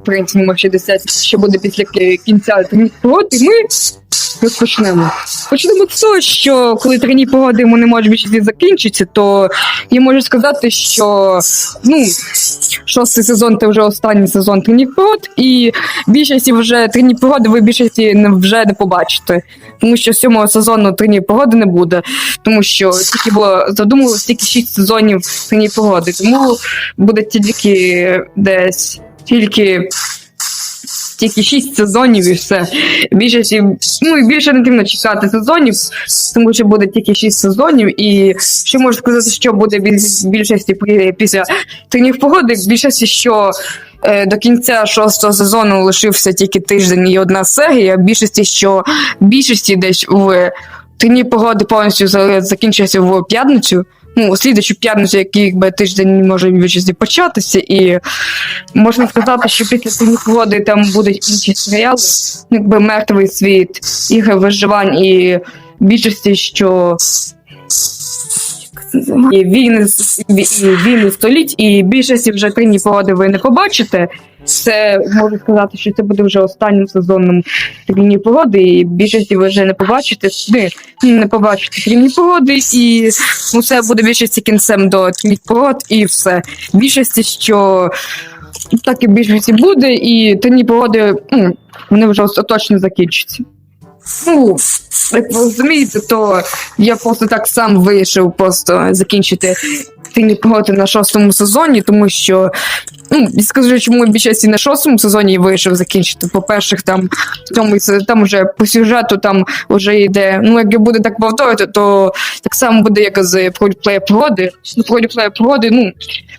в принципі, може 10, що буде після кінця тренів погоди, ми розпочнемо. Почнемо з того, що коли трені погоди йому не можуть більше закінчитися, то я можу сказати, що ну, шостий сезон це вже останній сезон тренів погод, і більшості вже трені погоди ви більшості вже не побачите. Тому що сьомого сезону тренів погоди не буде, тому що тільки було задумувалося тільки 6 сезонів тренів погоди. Тому буде тільки десь тільки. Тільки 6 сезонів і все. Більшості, ну і більше не потрібно чекати сезонів, тому що буде тільки 6 сезонів. І ще можу сказати, що буде більш- більшості після тренів погоди, більшості, що е, до кінця шостого сезону лишився тільки тиждень і одна серія. Більшості, що більшості десь в трені погоди повністю за- закінчується в п'ятницю. Ну, слідуючу п'ятницю, який якби тиждень може більшості початися, і можна сказати, що після цих води там будуть інші серіали, якби мертвий світ, ігри виживань і більшості, що і війни і війни століть, і більшості вже трійні погоди ви не побачите. Це можу сказати, що це буде вже останнім сезоном трійні погоди, і більшості ви вже не побачите. Не, не побачите трійні погоди, і це буде більшості кінцем до трійних погод, і все. Більшості, що так і більшості буде, і трійні погоди ну, вони вже остаточно закінчаться. Ну, як ви розумієте, то я просто так сам вирішив просто закінчити трійні погоди на шостому сезоні, тому що ну, скажу, чому більшості на шостому сезоні я вирішив закінчити. По-перше, там тому там вже по сюжету там вже йде. Ну, як буде так повторити, то так само буде, як з поліплея погоди. Ну, поліплея погоди, ну,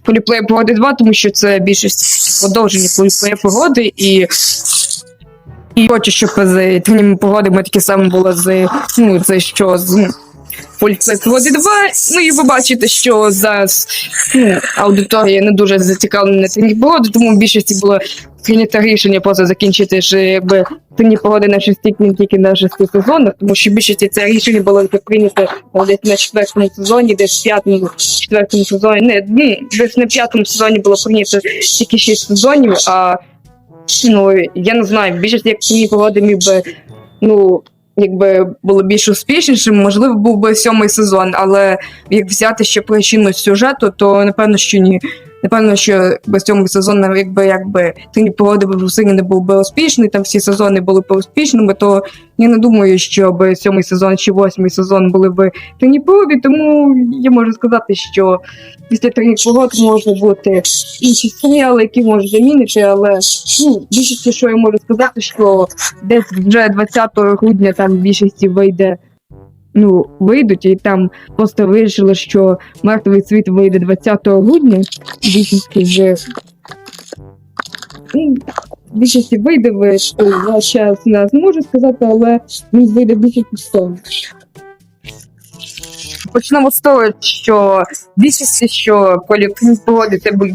поліплея погоди 2, тому що це більшість продовження поліплея погоди і. І хочу, щоб з тінями погоди ми таке саме було з ну, це що з ну, 2. Ну і ви бачите, що зараз ну, аудиторія не дуже зацікавлена на погоди, тому в більшості було прийнято рішення просто закінчити ж якби погоди на шести не тільки на шести сезонах, тому що в більшості це рішення було прийнято десь на четвертому сезоні, десь в п'ятому, четвертому сезоні. Не, ну, десь на п'ятому сезоні було прийнято тільки шість сезонів, а ну я не знаю, більшість як тіні погоди міг би, ну якби було більш успішнішим, можливо, був би сьомий сезон, але як взяти ще причину сюжету, то напевно, що ні. Напевно, що без цьому сезону, якби якби погоди в сині не був би успішний, там всі сезони були б успішними, то я не думаю, що би сьомий сезон чи восьмий сезон були б тині погоди, тому я можу сказати, що після тині погод можуть бути інші серіали, які можуть замінити, але ну, більшості, що я можу сказати, що десь вже 20 грудня там більшості вийде. Ну, вийдуть, і там просто вирішили, що мертвий світ вийде 20 грудня. Більшості вже. Ну, більшості вийде, ви що я ще не зможу сказати, але він вийде більше підстав. Почнемо з того, що більшості, що поліклін погоди, це якби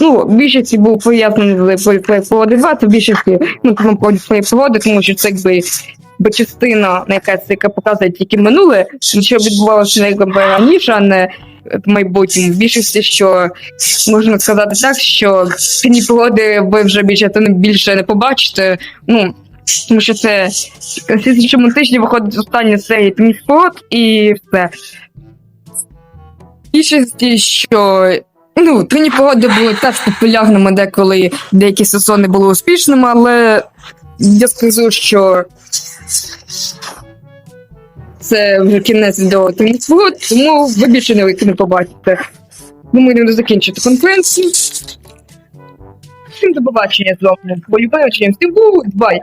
Ну, більшості був пов'язаний з поліплей погоди 2, це більшості, ну, тому тому що це якби бо частина, на яка це яка показує тільки минуле, що відбувалося якби раніше, а не в майбутньому. В більшості, що можна сказати так, що ціні погоди ви вже більше не більше не побачите. Ну, тому що це в слідчому тижні виходить остання серія «Тіні погод і все. Більшості, що Ну, трені погоди були теж популярними, деколи деякі сезони були успішними, але я скажу, що це вже кінець до трені тому ви більше не, не побачите. Думаю, не закінчити конференцію. Всім до побачення з вами. Полюбаю, чим всім був, бай!